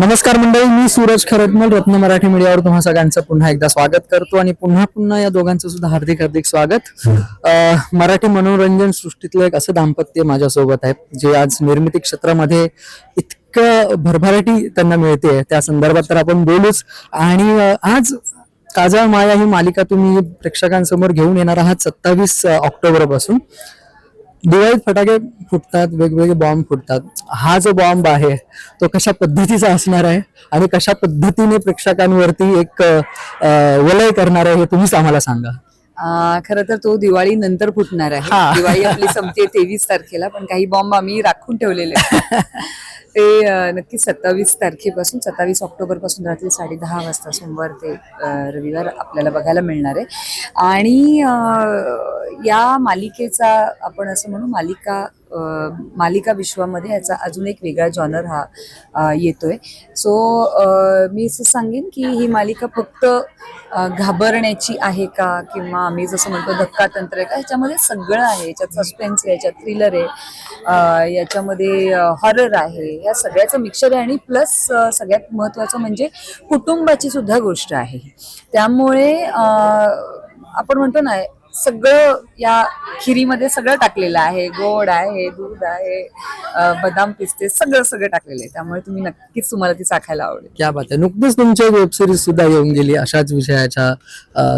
नमस्कार मंडळी मी सूरज खरटमल रत्न मराठी मीडियावर तुम्हा सगळ्यांचं पुन्हा एकदा स्वागत करतो आणि पुन्हा पुन्हा या दोघांचं सुद्धा हार्दिक हार्दिक स्वागत. मराठी मनोरंजन सृष्टीतलं एक असं दाम्पत्य माझ्यासोबत आहे जे आज निर्मिती क्षेत्रामध्ये इतकं भरभराटी त्यांना मिळते. त्या संदर्भात तर आपण बोलूच. आणि आज काजळ माया ही मालिका तुम्ही प्रेक्षकांसमोर घेऊन येणार आहात सत्तावीस ऑक्टोबरपासून दिवाळीत फटाके फुटतात वेगवेगळे बॉम्ब फुटतात हा जो बॉम्ब आहे तो कशा पद्धतीचा असणार आहे आणि कशा पद्धतीने प्रेक्षकांवरती एक वलय करणार आहे हे तुम्हीच आम्हाला सांगा खरं तर तो दिवाळी नंतर फुटणार हा. आहे दिवाळी आपली संपते तेवीस तारखेला पण काही बॉम्ब आम्ही राखून ठेवलेले. ते नक्की सत्तावीस तारखेपासून सत्तावीस ऑक्टोबरपासून रात्री साडे दहा वाजता सोमवार ते रविवार आपल्याला बघायला मिळणार आहे. आणि या मालिकेचा आपण असं म्हणू मालिका मालिका विश्वामध्ये याचा अजून एक वेगळा जॉनर हा येतोय. सो मी असं सांगेन की ही मालिका फक्त घाबरण्याची आहे का किंवा आम्ही जसं म्हणतो धक्का तंत्र आहे का ह्याच्यामध्ये सगळं आहे. याच्यात सस्पेन्स आहे याच्यात थ्रिलर आहे याच्यामध्ये हॉरर आहे. या सगळ्याचं मिक्सर आहे आणि प्लस सगळ्यात महत्त्वाचं म्हणजे कुटुंबाची सुद्धा गोष्ट आहे त्यामुळे आपण म्हणतो ना सगळं या खिरीमध्ये सगळं टाकलेलं आहे. गोड आहे दूध आहे बदाम पिस्ते सगळं सगळं टाकलेलं आहे. त्यामुळे तुम्ही नक्कीच तुम्हाला ती चाखायला आवडेल. क्या बात आहे. नुकतीच तुमची वेब सिरीज सुद्धा येऊन गेली अशाच विषयाच्या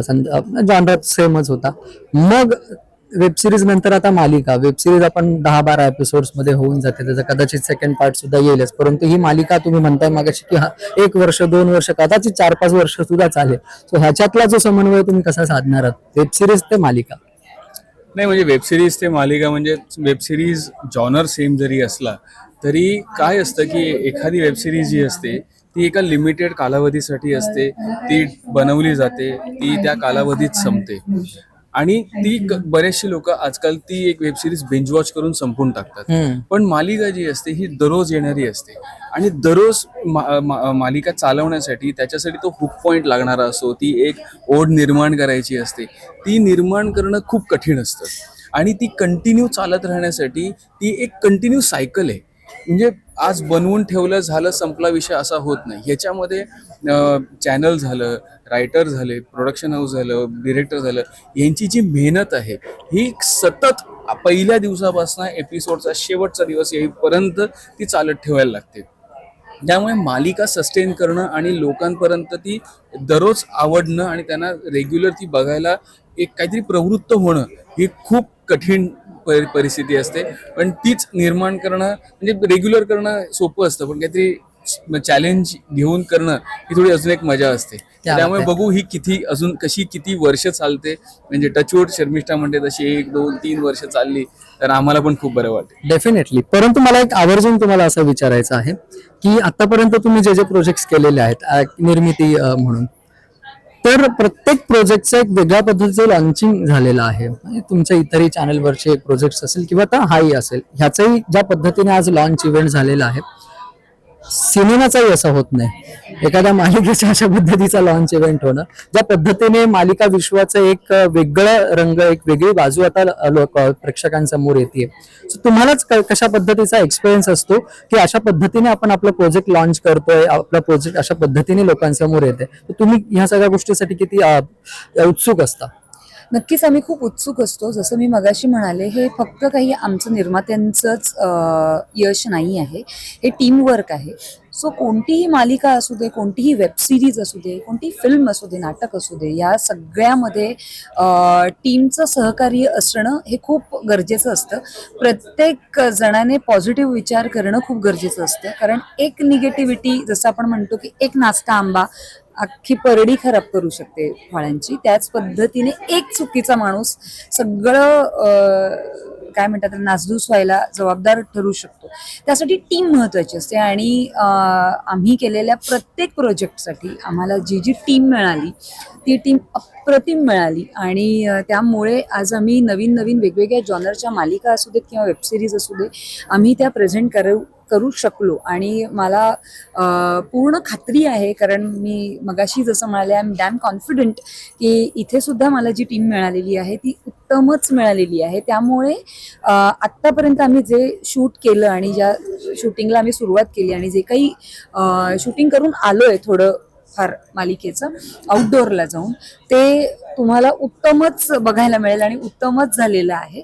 जॉनरात म्हणजे सेमच होता. मग वेब सिरीज नंतर आता मालिका. वेब सिरीज आपण दहा बारा एपिसोड्समध्ये होऊन जाते. त्याचा कदाचित सेकंड पार्ट सुद्धा येईलच. परंतु ही मालिका तुम्ही म्हणताय मागाशी की हा एक वर्ष दोन वर्ष कदाचित चार पाच वर्ष सुद्धा चालेल. सो ह्याच्यातला जो समन्वय तुम्ही कसा साधणार आहात? वेब सिरीज ते मालिका. नाही म्हणजे वेब सिरीज ते मालिका म्हणजे वेब सिरीज जॉनर सेम जरी असला तरी काय असतं की एखादी वेब सिरीज जी असते ती एका लिमिटेड कालावधीसाठी असते. ती बनवली जाते. ती त्या कालावधीत संपते. आणि ती बरेचसे लोक आजकाल ती एक वेब सिरीज बेंच वॉच करून संपून टाकतात. पण मालिका जी असते ही दररोज येणारी असते. आणि दररोज मा- मा- मालिका चालवण्यासाठी त्याच्यासाठी तो हुक पॉइंट लागणारा असो ती एक ओढ निर्माण करायची असते. ती निर्माण करणं खूप कठीण असतं. आणि ती कंटिन्यू चालत राहण्यासाठी ती एक कंटिन्यू सायकल आहे. म्हणजे आज बनवून ठेवलं झालं संपला विषय असा होत नाही. ह्याच्यामध्ये चॅनल झालं रायटर झाले प्रोडक्शन हाऊस झालं डिरेक्टर झालं यांची जी मेहनत आहे ही सतत पहिल्या दिवसापासून एपिसोडचा शेवटचा दिवस येईपर्यंत ती चालत ठेवायला लागते. त्यामुळे मालिका सस्टेन करणं आणि लोकांपर्यंत ती दररोज आवडणं आणि त्यांना रेग्युलर ती बघायला एक काहीतरी प्रवृत्त होणं ही खूप कठीण परि- परिस्थिती असते. पण तीच निर्माण करणं म्हणजे रेग्युलर करणं सोपं असतं. पण काहीतरी चॅलेंज घेऊन करणं ही थोडी अजून एक मजा असते. त्यामुळे. बघू ही किती अजून कशी किती वर्ष चालते. म्हणजे टचवूड शर्मिष्ठा म्हणते तशी एक दोन तीन वर्ष चालली तर आम्हाला पण खूप बरं वाटेल डेफिनेटली परंतु मला एक आवर्जून तुम्हाला असं विचारायचं आहे की आतापर्यंत तुम्ही जे जे प्रोजेक्ट केलेले आहेत निर्मिती म्हणून तर प्रत्येक प्रोजेक्टचं एक वेगळ्या पद्धतीचं लॉन्चिंग झालेलं आहे. तुमच्या इतरही चॅनलवरचे प्रोजेक्ट असेल किंवा आता हाही असेल ह्याचंही ज्या पद्धतीने आज लॉन्च इव्हेंट झालेला आहे सिनेमाचाही असं होत नाही. एखाद्या मालिकेच्या अशा पद्धतीचा लॉन्च इव्हेंट होणं. ज्या पद्धतीने मालिका विश्वाचं एक वेगळं रंग एक वेगळी बाजू आता लोक प्रेक्षकांसमोर येते तुम्हालाच कशा पद्धतीचा एक्सपिरियन्स असतो की अशा पद्धतीने आपण आपलं प्रोजेक्ट लॉन्च करतोय आपला प्रोजेक्ट अशा पद्धतीने लोकांसमोर येते. तर तुम्ही ह्या सगळ्या गोष्टीसाठी किती उत्सुक असता? नक्कीच आम्ही खूप उत्सुक असतो. जसं मी मगाशी म्हणाले हे फक्त काही आमचं निर्मात्यांचंच यश नाही आहे. हे टीमवर्क आहे. सो कोणतीही मालिका असू दे कोणतीही वेब सिरीज असू दे कोणतीही फिल्म असू दे नाटक असू दे या सगळ्यामध्ये टीमचं सहकार्य असणं हे खूप गरजेचं असतं. प्रत्येक जणाने पॉझिटिव्ह विचार करणं खूप गरजेचं असतं. कारण एक निगेटिव्हिटी जसं आपण म्हणतो की एक नाचता आंबा अख्खी परडी खराब करू शकते फळांची. त्याच पद्धतीने एक चुकीचा माणूस सगळं काय म्हणतात नासधूस व्हायला जबाबदार ठरू शकतो. त्यासाठी टीम महत्वाची असते आणि आम्ही केलेल्या प्रत्येक प्रोजेक्टसाठी आम्हाला जी जी टीम मिळाली ती टीम अप्रतिम मिळाली. आणि त्यामुळे आज आम्ही नवीन नवीन वेगवेगळ्या जॉनरच्या मालिका असू देत किंवा वेबसिरीज असू दे आम्ही त्या प्रेझेंट करू करू शकलो. आणि मला पूर्ण खात्री आहे कारण मी मगाशी जसं म्हणाले आय एम डॅम कॉन्फिडंट की इथे सुद्धा मला जी टीम मिळालेली आहे ती उत्तमच मिळालेली आहे. त्यामुळे आत्तापर्यंत आम्ही जे शूट केलं आणि ज्या शूटिंगला आम्ही सुरुवात केली आणि जे काही शूटिंग करून आलोय थोडं फार मालिकेचं आउटडोअरला जाऊन ते तुम्हाला उत्तमच बघायला मिळेल आणि उत्तमच झालेलं आहे.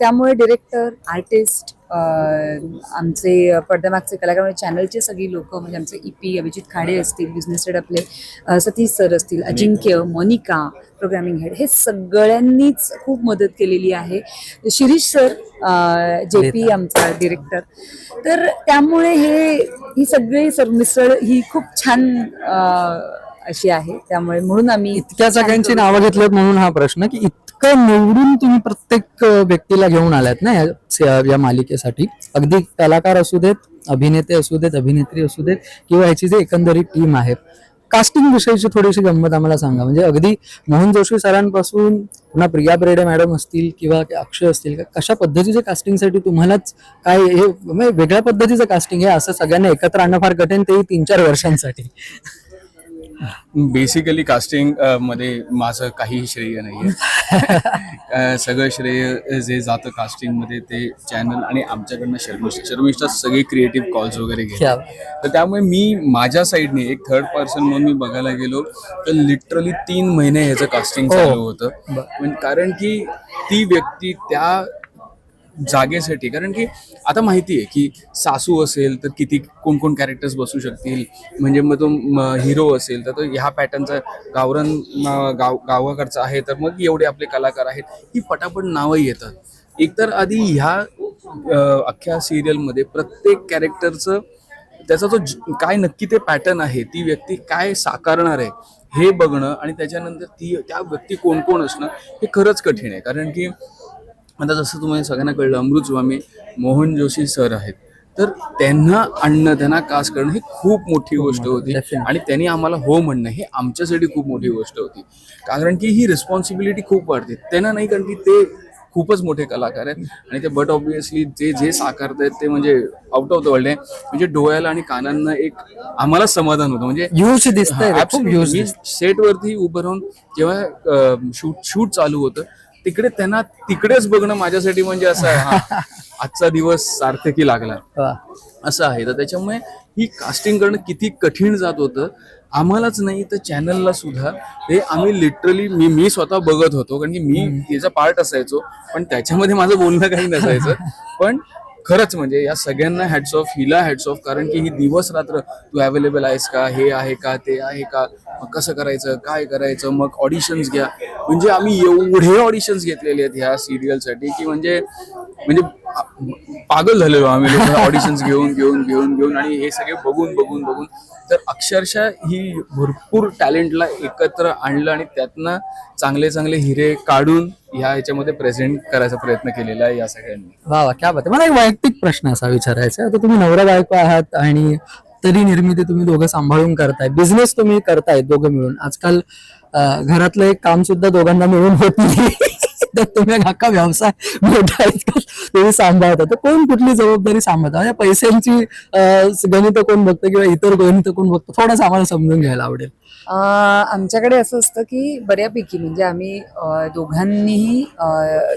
त्यामुळे डिरेक्टर आर्टिस्ट आमचे पडद्यामागचे कलाकार म्हणजे चॅनलचे सगळी लोक म्हणजे आमचे ई पी अभिजित खाडे असतील बिझनेस हेड आपले सतीश सर असतील अजिंक्य मोनिका प्रोग्रामिंग हेड हे सगळ्यांनीच खूप मदत केलेली आहे. शिरीष सर जे पी आमचा डिरेक्टर तर त्यामुळे हे ही सगळी सर मिसळ ही खूप छान अशी आहे. त्यामुळे म्हणून आम्ही इतक्या सगळ्यांची नावं घेतलीत म्हणून हा प्रश्न की काय निवडून तुम्ही प्रत्येक व्यक्तीला घेऊन आलात ना या- या- मालिकेसाठी? अगदी कलाकार असू देत अभिनेते असू देत अभिनेत्री असू देत किंवा ह्याची जी एकंदरीत टीम आहे. कास्टिंग विषयीची थोडीशी गंमत आम्हाला सांगा. म्हणजे अगदी मोहन जोशी सरांपासून पुन्हा प्रिया बेर्डे मॅडम असतील किंवा अक्षय असतील का कशा पद्धतीच्या कास्टिंगसाठी तुम्हालाच काय हे म्हणजे वेगळ्या पद्धतीचं कास्टिंग आहे असं सगळ्यांना एकत्र आणणं फार कठीण तेही तीन चार वर्षांसाठी. बेसिकली कास्टिंगमध्ये माझं काहीही श्रेय नाहीये. सगळं श्रेय जे जातं कास्टिंगमध्ये ते चॅनल आणि आमच्याकडनं शर्मिष्ठा शर्मिष्ठा सगळे क्रिएटिव्ह कॉल्स वगैरे घेतात. तर त्यामुळे मी माझ्या साईडने एक थर्ड पर्सन म्हणून मी बघायला गेलो तर लिटरली तीन महिने ह्याचं कास्टिंग हो. चालू होतं. कारण की ती व्यक्ती त्या जागेसाठी. कारण की आता माहिती आहे की सासू असेल तर किती कोण कोण कॅरेक्टर्स बसू शकतील? म्हणजे मग तो हिरो असेल तर तो ह्या पॅटर्नचा गावरान गाव गावाकडचा आहे तर मग एवढे आपले कलाकार आहेत. ही पटापट नावं येतात. एकतर आधी ह्या अख्ख्या सिरियलमध्ये प्रत्येक कॅरेक्टरचं त्याचा जो काय नक्की ते पॅटर्न आहे ती व्यक्ती काय साकारणार आहे हे बघणं आणि त्याच्यानंतर ती त्या व्यक्ती कोण कोण असणं हे खरंच कठीण आहे. कारण की आता जसं तुम्हाला सगळ्यांना कळलं अमृत स्वामी मोहन जोशी सर आहेत. तर त्यांना आणणं त्यांना कास करणं ही खूप मोठी गोष्ट होती. आणि त्यांनी आम्हाला हो म्हणणं हे आमच्यासाठी खूप मोठी गोष्ट होती. कारण की ही रिस्पॉन्सिबिलिटी खूप वाढते. त्यांना नाही कारण की ते खूपच मोठे कलाकार आहेत. आणि ते बट ऑब्विसली जे जे साकारत आहेत ते म्हणजे आउट ऑफ द वर्ल्ड आहे. म्हणजे डोळ्याला आणि कानांना एक आम्हाला समाधान होतं. म्हणजे ह्यूज दिसतंय रे, खूप ह्यूज मी सेट वरती उभं राहून जेव्हा शूट शूट चालू होतं तिकडे त्यांना तिकडेच बघणं माझ्यासाठी म्हणजे असं आहे हा, आजचा दिवस सार्थकी लागला. असं आहे. तर त्याच्यामुळे ही कास्टिंग करणं किती कठीण जात होतं आम्हालाच नाही तर चॅनलला सुद्धा. हे आम्ही लिटरली मी मी स्वतः बघत होतो कारण की मी त्याचा पार्ट असायचो पण त्याच्यामध्ये माझं बोलणं काही नसायचं. पण खरंच म्हणजे या सगळ्यांना हॅड्स ऑफ हिला हॅड्स ऑफ कारण की ही दिवस रात्र तू अवेलेबल आहेस का? हे आहे का? ते आहे का? मग कसं करायचं? काय करायचं? मग ऑडिशन्स घ्या. म्हणजे आम्ही एवढे ऑडिशन्स घेतलेले आहेत ह्या सिरियलसाठी की म्हणजे म्हणजे पागल झालेलो आम्ही ऑडिशन्स घेऊन घेऊन घेऊन घेऊन आणि हे सगळे बघून बघून बघून तर अक्षरशः ही भरपूर टॅलेंटला एकत्र आणलं आणि त्यातनं चांगले चांगले हिरे काढून ह्या याच्यामध्ये प्रेझेंट करायचा प्रयत्न केलेला आहे या सगळ्यांनी. वा वा क्या बात आहे. मला एक वैयक्तिक प्रश्न असा विचारायचा तर आता तुम्ही नवरा बायको आहात आणि तरी निर्मिती तुम्ही दोघं सांभाळून करताय. बिझनेस तुम्ही करताय दोघं मिळून. आजकाल घरातलं एक काम सुद्धा दोघांना मिळून होत नाही. तर तुम्ही अख्खा व्यवसाय मोठा तुम्ही सांभाळता तर कोण कुठली जबाबदारी सांभाळता? म्हणजे पैशांची गणित कोण बघतं किंवा इतर गणित कोण बघतं? थोडंसं आम्हाला समजून घ्यायला आवडेल. आमच्याकडे असं असतं की बऱ्यापैकी म्हणजे आम्ही दोघांनीही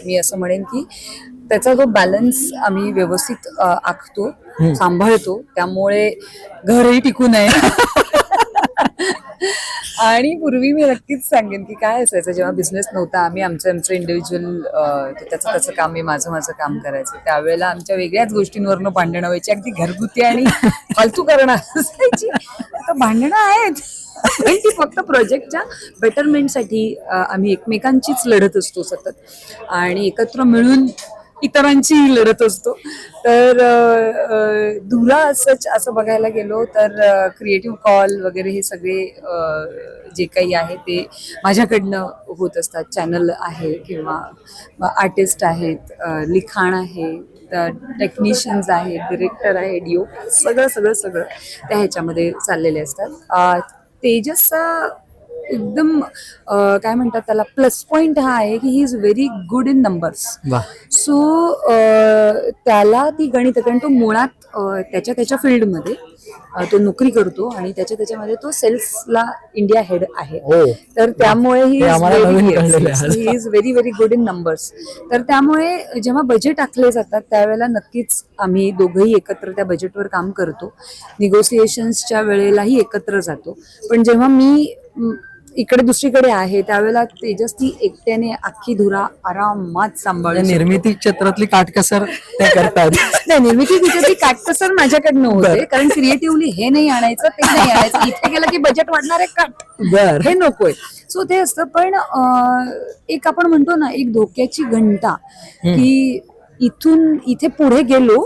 मी असं म्हणेन की त्याचा जो बॅलन्स आम्ही व्यवस्थित आखतो सांभाळतो त्यामुळे घरही टिकू नये. आणि पूर्वी मी नक्कीच सांगेन की काय असायचं जेव्हा बिझनेस नव्हता आम्ही आमचं आमचं इंडिव्हिज्युअल त्याचं त्याचं काम मी माझं माझं काम करायचं. त्यावेळेला आमच्या वेगळ्याच गोष्टींवरनं भांडणं व्हायची. अगदी घरगुती आणि फालतू करणं असायची. आता भांडणं आहेत. पण ती फक्त प्रोजेक्टच्या बेटरमेंटसाठी आम्ही एकमेकांचीच लढत असतो सतत. आणि एकत्र मिळून इतरांची लढत असतो. तर धुरा असंच असं बघायला गेलो तर क्रिएटिव्ह कॉल वगैरे हे सगळे जे काही आहे ते माझ्याकडनं होत असतात. चॅनल आहे किंवा आर्टिस्ट आहेत लिखाण आहे टेक्निशियन्स आहेत डिरेक्टर आहे डिओ सगळं सगळं सगळं त्या ह्याच्यामध्ये चाललेले असतात. अ, तेजसचा एकदम काय म्हणतात त्याला प्लस पॉइंट हा आहे की he is very good in numbers so त्याला ती गणित कारण तो मुळात त्याच्या त्याच्या फील्डमध्ये तो नोकरी करतो आणि त्याच्या त्याच्यामध्ये तो सेल्सला इंडिया हेड आहे. हो. तर त्यामुळे he is very very good in numbers तर त्यामुळे जेव्हा बजेट आखले जातात त्यावेळेला नक्कीच आम्ही दोघंही एकत्र त्या बजेटवर काम करतो. निगोसिएशन्सच्या वेळेलाही एकत्र जातो. पण जेव्हा म, इकडे दुसरीकडे आहे त्यावेळेला तेजस ती एकट्याने अख्खी धुरा आरामात म्हणजे निर्मिती क्षेत्रातली काटकसर ते करतात. नाही निर्मिती ती काटकसर माझ्याकडनं होते कारण क्रिएटिव्हली हे नाही आणायचं ते नाही आणायचं. इथे गेलं की बजेट वाढणार आहे काट बर. हे नकोय. सो ते असतं पण एक आपण म्हणतो ना एक धोक्याची घंटा की इथून इथे पुढे गेलो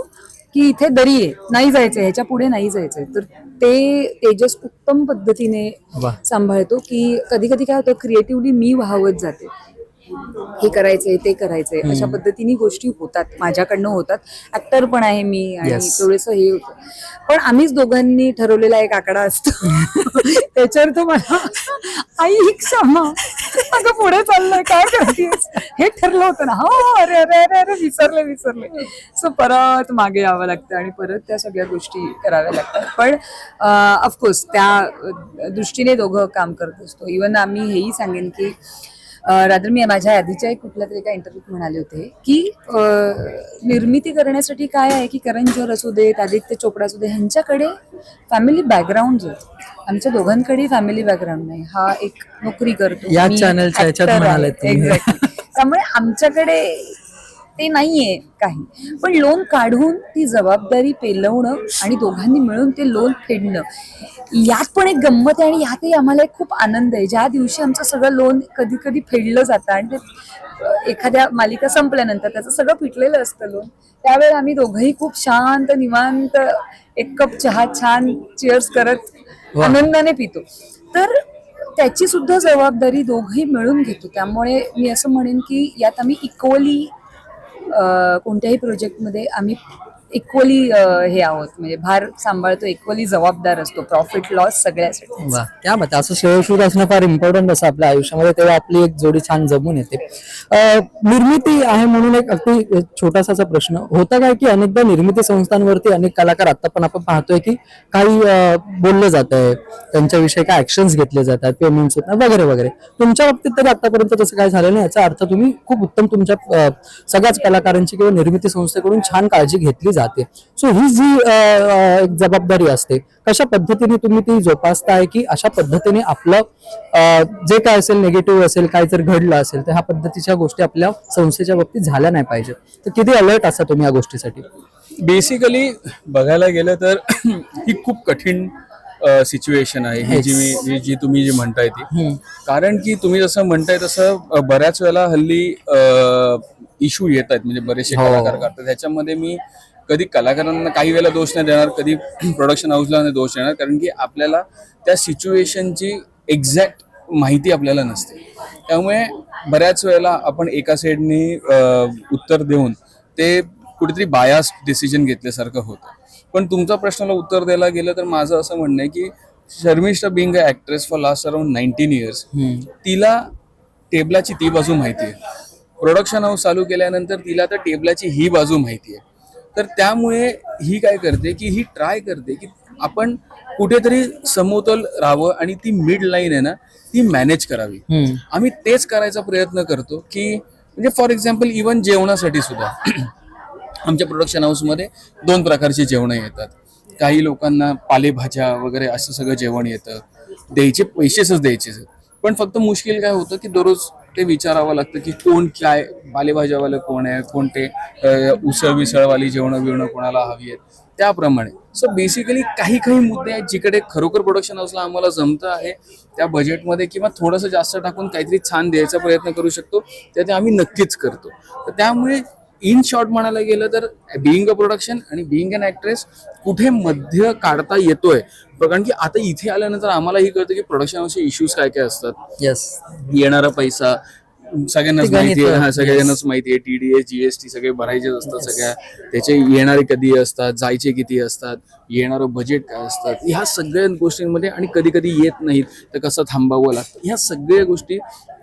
की इथे दरी आहे नाही जायचंय ह्याच्या पुढे नाही जायचंय. तर ते तेजस उत्तम पद्धतीने सांभाळतो की कधी कधी काय होतं क्रिएटिव्हली मी वाहवत जाते. हे करायचंय ते करायचंय. अशा पद्धतीने गोष्टी होतात माझ्याकडनं होतात. ऍक्टर पण आहे मी आणि Yes. थोडस हे होतं. पण आम्हीच दोघांनी ठरवलेला एक आकडा असतो. त्याच्यावर तो मला आई क्षमा अगं पुढे चाललंय काय करतेस? हे ठरलं होतं ना. हो अरे अरे अरे अरे विसरले विसरले. सो परत मागे यावं लागतं आणि परत त्या सगळ्या गोष्टी कराव्या लागतात. पण ऑफकोर्स त्या अ, दृष्टीने दोघं काम करत असतो. इवन आम्ही हेही सांगेन की रादर मी माझ्या आधीच्या एक कुठल्या तरी एका इंटरव्ह्यूत म्हणाले होते की निर्मिती करण्यासाठी काय आहे की करण जोहर असू देत आदित्य चोपडा असू दे ह्यांच्याकडे फॅमिली बॅकग्राऊंड आमच्या दोघांकडे फॅमिली बॅकग्राऊंड नाही हा एक नोकरी करतो या मी channel च्या ह्याच्यात actor आहे. म्हणालेत तुम्ही. Exactly. त्यामुळे आमच्याकडे ते नाहीये काही. पण लोन काढून ती जबाबदारी पेलवणं आणि दोघांनी मिळून ते लोन फेडणं यात पण एक गंमत आहे आणि यातही आम्हाला एक खूप आनंद आहे. ज्या दिवशी आमचं सगळं लोन कधी कधी फेडलं जातं आणि ते एखाद्या मालिका संपल्यानंतर त्याचं सगळं फिटलेलं असतं लोन त्यावेळेला आम्ही दोघंही खूप शांत निवांत एक कप चहा छान चिअर्स करत. आनंदाने पितो. तर त्याची सुद्धा जबाबदारी दोघंही मिळून घेतो. त्यामुळे मी असं म्हणेन की यात आम्ही इक्वली कोणत्याही प्रोजेक्टमध्ये आम्ही इक्वली हे आहोत. म्हणजे भार सांभाळतो इक्वली जबाबदार असतो. प्रॉफिट लॉस सगळ्यासाठी. वा. क्या असं शेवशूर असणं फार इम्पॉर्टंट असं आपल्या आयुष्यामध्ये. तेव्हा आपली एक जोडी छान जमून येते. निर्मिती आहे म्हणून एक अगदी छोटासा असा प्रश्न. होता काय की अनेकदा निर्मिती संस्थांवरती अनेक कलाकार आता पण आपण पाहतोय की काही बोललं जात आहे त्यांच्याविषयी काय ऍक्शन्स घेतले जातात पेमेंट्स वगैरे वगैरे. तुमच्या बाबतीत तरी आतापर्यंत तसं काय झालं नाही. याचा अर्थ तुम्ही खूप उत्तम तुमच्या सगळ्याच कलाकारांची किंवा निर्मिती संस्थेकडून छान काळजी घेतली जाते. सो ही जी एक जबाबदारी असते कशा पद्धतीने तुम्ही ती जोपासताय की अशा पद्धतीने आपलं जे काय असेल निगेटिव्ह असेल काय जर घडलं असेल तर ह्या पद्धतीच्या गोष्टी आपल्या संस्थेच्या बाबतीत झाल्या नाही पाहिजे. तर किती अलर्ट असता तुम्ही या गोष्टीसाठी? बेसिकली बघायला गेलं तर ही खूप कठीण सिच्युएशन आहे. ही जी मी जी- जी तुम्ही जी म्हणताय ती. कारण की तुम्ही जसं म्हणताय तसं बऱ्याच वेळेला हल्ली इश्यू येत आहेत. म्हणजे बरेचसे हो. कलाकार करतात. त्याच्यामध्ये मी कधी कलाकारांना काही वेळेला दोष नाही देणार कधी प्रोडक्शन हाऊसला नाही दोष देणार कारण की आपल्याला त्या सिच्युएशनची एक्झॅक्ट माहिती आपल्याला नसते. त्यामुळे बऱ्याच वेळेला आपण एका साईडनी उत्तर देऊन ते कुठेतरी बायास डिसिजन घेतल्यासारखं होतं. पण तुमच्या प्रश्नाला उत्तर द्यायला गेलं तर माझं असं म्हणणं आहे की Sharmishtha being a actress for last around nineteen years तिला टेबलाची ती बाजू माहिती आहे. प्रोडक्शन हाऊस चालू केल्यानंतर तिला तर टेबलाची ही बाजू माहिती आहे. तर त्यामुळे ही काय करते की ही ट्राय करते की आपण कुठेतरी समोतल राहावं आणि ती मिड लाईन आहे ना ती मॅनेज करावी. आम्ही तेच करायचा प्रयत्न करतो की म्हणजे फॉर एक्झाम्पल इवन जेवणासाठी सुद्धा आमच्या प्रोडक्शन हाऊसमध्ये दोन प्रकारची जेवणं येतात. काही लोकांना पालेभाज्या वगैरे असं सगळं जेवण येतं. द्यायचे पैसेच द्यायचे. पण फक्त मुश्किल काय होतं की दररोज ते विचारावं लागतं की कोण काय पालेभाज्यावालं कोण आहे कोणते उसळ विसळवाली जेवणं बिवणं कोणाला हवी आहेत. त्याप्रमाणे. सो बेसिकली काही काही मुद्दे आहेत जिकडे खरोखर प्रोडक्शन हाऊसला आम्हाला जमतं आहे. त्या बजेटमध्ये किंवा थोडंसं जास्त टाकून काहीतरी छान द्यायचा प्रयत्न करू शकतो. तर ते आम्ही नक्कीच करतो. तर त्यामुळे इन शॉर्ट म्हणायला गेलं तर बिईंग अ प्रोडक्शन आणि बिईंग अन ऍक्ट्रेस कुठे मध्य काढता येतोय? कारण की आता इथे आल्यानंतर आम्हालाही कळतं की प्रोडक्शन हाऊसचे इश्यूज काय काय असतात. येस येणारा पैसा सगळ्यांनाच माहिती आहे. हा. सगळ्यांनाच माहिती आहे. टीडीएस जीएसटी सगळे भरायचेच असतात सगळ्या. त्याचे येणारे कधी असतात जायचे किती असतात येणारं बजेट काय असतात. ह्या सगळ्या गोष्टींमध्ये आणि कधी कधी येत नाहीत. तर कसं थांबावं लागतं? ह्या सगळ्या गोष्टी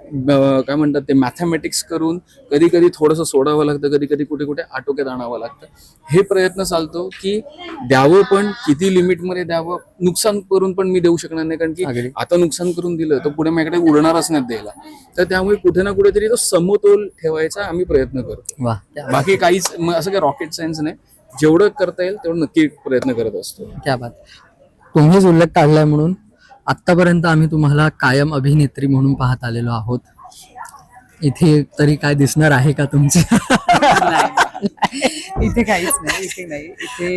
काय म्हणतात ते मॅथमॅटिक्स करून कधी कधी थोडंसं सोडावं लागतं कधी कधी कुठे कुठे आटोक्यात आणावं लागतं. हे प्रयत्न चालतो की द्यावं पण किती लिमिटमध्ये द्यावं नुकसान करून पण मी देऊ शकणार नाही. कारण की. आता नुकसान करून दिलं तर पुढे माझ्याकडे उरणारच नाही द्यायला. तर त्यामुळे कुठे ना कुठेतरी तो समतोल ठेवायचा आम्ही प्रयत्न करतो. बाकी काहीच असं काही रॉकेट सायन्स नाही. जेवढं करता येईल तेवढं नक्की प्रयत्न करत असतो. क्या बात. तुम्हीच उल्लेख काढलाय म्हणून. आतापर्यंत आम्ही तुम्हाला कायम अभिनेत्री म्हणून पाहत आलेलो आहोत. इथे तरी काय दिसणार आहे का तुमचे? इथे काहीच नाही इथे नाही. इथे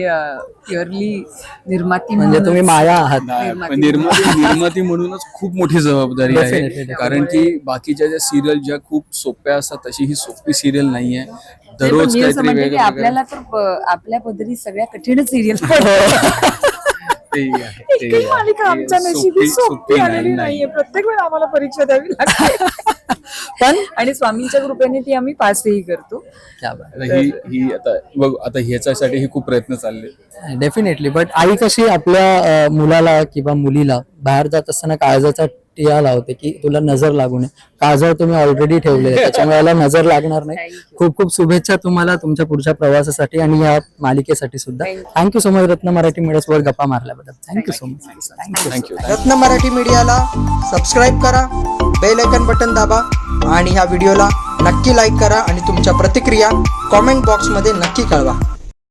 प्युअरली निर्माती म्हणजे तुम्ही माया आहात. निर्माती निर्माती म्हणूनच खूप मोठी जबाबदारी आहे. कारण की बाकीच्या ज्या सिरियल ज्या खूप सोप्या असतात तशी ही सोपी सिरियल नाहीये. नाही, पण दररोज आपल्याला तर आपल्या पद्धती सगळ्या कठीण सिरियल तेही आहे, तेही एकही आहे. आमच्या सोपी- नशिबी सोपी सोपी आलेली नाही, नाहीये. प्रत्येक वेळा आम्हाला परीक्षा द्यावी लागते. पण आणि स्वामींच्या कृपेने ती आम्ही पासही करतो. क्या बात. आता ही ही आता बघ आता ह्याच्यासाठी हे खूप प्रयत्न चालले. डेफिनेटली बट आई कशी आपल्या अं, मुलाला किंवा मुलीला बाहेर जात असताना काळजाचा टिया लावते की तुला नजर लागू नये. काळजावर तुम्ही ऑलरेडी ठेवले त्याच्यामुळे याला नजर लागणार नाही. खूप खूप शुभेच्छा तुम्हाला तुमच्या पुढच्या प्रवासासाठी आणि या मालिकेसाठी सुद्धा. थँक्यू सो मच रत्न मराठी मीडिया वर गप्पा मारल्याबद्दल. Thank you so much thank you thank you Ratna Marathi मीडियाला सबस्क्राईब करा बेल आयकन बटन दाबा आणि ह्या व्हिडिओला नक्की लाईक करा आणि तुमच्या प्रतिक्रिया कॉमेंट बॉक्समध्ये नक्की कळवा.